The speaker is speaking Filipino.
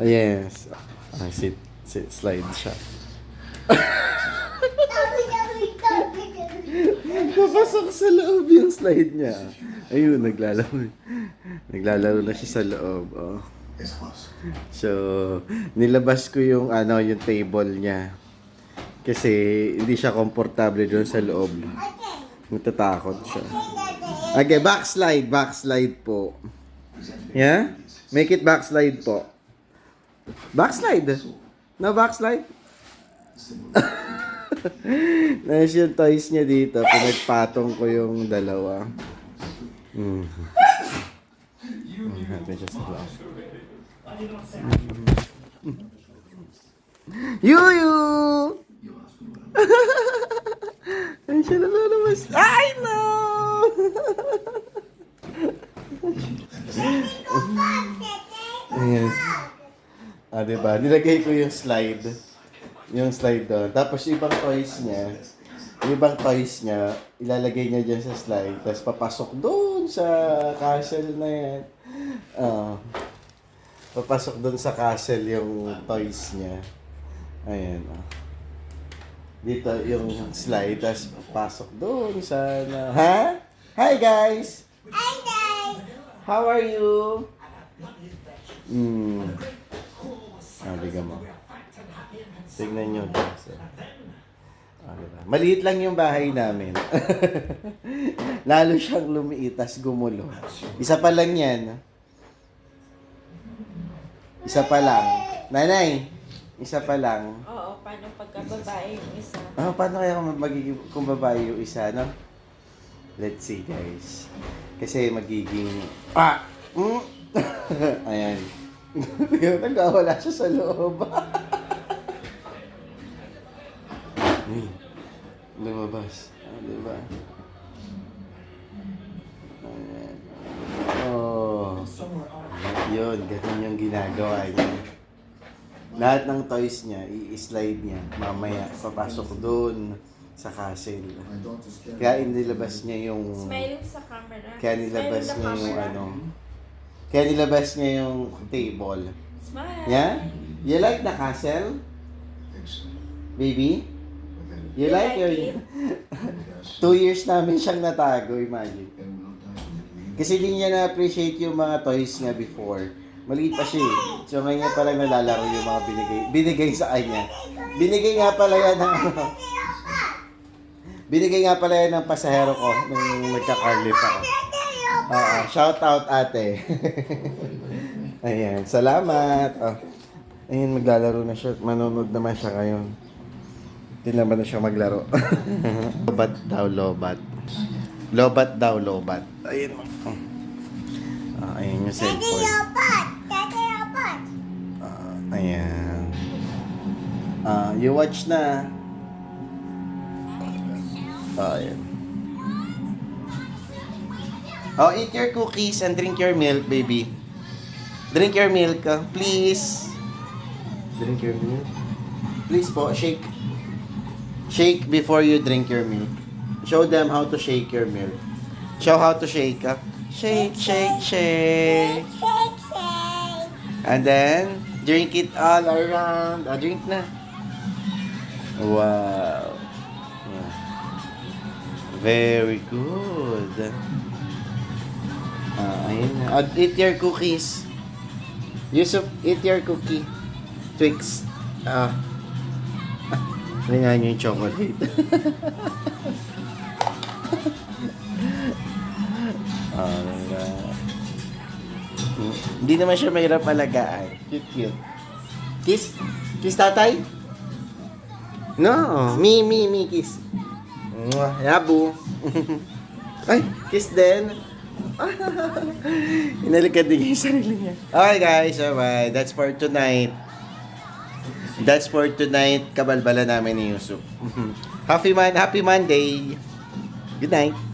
Oh, yes. Ay, sit, sit, slide siya. Papasok sa loob yung slide niya. Ayun, naglalaro. Naglalaro na siya sa loob. Oh. So, nilabas ko yung ano, yung table niya. Kasi hindi siya komportable doon sa loob. Natatakot siya. Okay, backslide, backslide po. Yeah? Make it backslide po. Backslide. No backslide? Nais yung toys niya dito. Pinagpatong ko yung dalawa. Mm. Sa loob. Yuyu! Ay, siya nalalamas. Ay, no! Ayan. Ah, diba? Nilagay ko yung slide. Yung slide doon. Tapos yung ibang toys niya, yung ibang toys niya, ilalagay niya dyan sa slide. Tapos papasok doon sa castle na yan. Ah. papasok doon sa castle yung toys niya. Ayan. ah. Dito yung slide. Tapos papasok doon sa... Na, ha? Hi guys! Hi guys! How are you? Hmm. Ah, liga mo. Tignan nyo. Ah, diba? Maliit lang yung bahay namin. Lalo siyang lumiit, tas gumulo. Isa pa lang yan. Isa pa lang. Nanay, isa pa lang. Oo, paano pagka babae yung isa? Ah, paano kaya kung magiging kung babae yung isa, no? Let's see, guys. Kasi magiging... Ah! Mm. Ayan. Nagkawala siya sa loob. Uy, lumabas. Ah, diba? Ayan. Oh. Yun, ganun yung ginagawa niya. Lahat ng toys niya, i-slide niya. Mamaya, papasok doon sa castle. Kaya inilabas niya yung... Smiling sa camera. Kaya nilabas niya yung ano... Kaya nilabas niya yung table. Smile. Yeah? You like the castle? Baby? You, You like, like your... it? Two years namin siyang natago, imagine. Kasi hindi niya na-appreciate yung mga toys niya before. Maliit pa siya eh. So ngayon niya parang nalalaro yung mga binigay, binigay sa kanya. Binigay nga pala yan ng ano. Binigay nga pala yan ng pasahero ko nung nagka-carlift ako. Oo, shout out ate. Ayan, salamat. Oh. Ayun, maglalaro na siya. Manonood naman siya ngayon. Hindi naman na siya maglaro. lobat daw, lobat. Lobat daw, lobat. Ayun. Oh. Ah, ayun yung Daddy cellphone. Robot! Daddy Robot! Ah, ayan. Ah, you watch na. Ah, ayan. Oh, eat your cookies and drink your milk, baby. Drink your milk, ah, please. Drink your milk. Please po, shake. Shake before you drink your milk. Show them how to shake your milk. Show how to shake, ah. Shake, shake, shake. Shake, shake! And then, drink it all around. Ah, drink na. Wow. Very good. Ayun na. Eat your cookies. Yusuf, eat your cookie. Twix. Ah. Ringan niyo yung chocolate. ah, diba? Mm, Hindi naman siya mahirap alagaan. Cute, cute. Kiss? Kiss tatay? No. Me, me, me, kiss. Mwah, Yabu. Ay, kiss din. Inalikad din yung sarili niya. Okay guys, alright. That's for tonight. That's for tonight. Kabalbala namin ni Yusuf. happy man, happy Monday. Good night.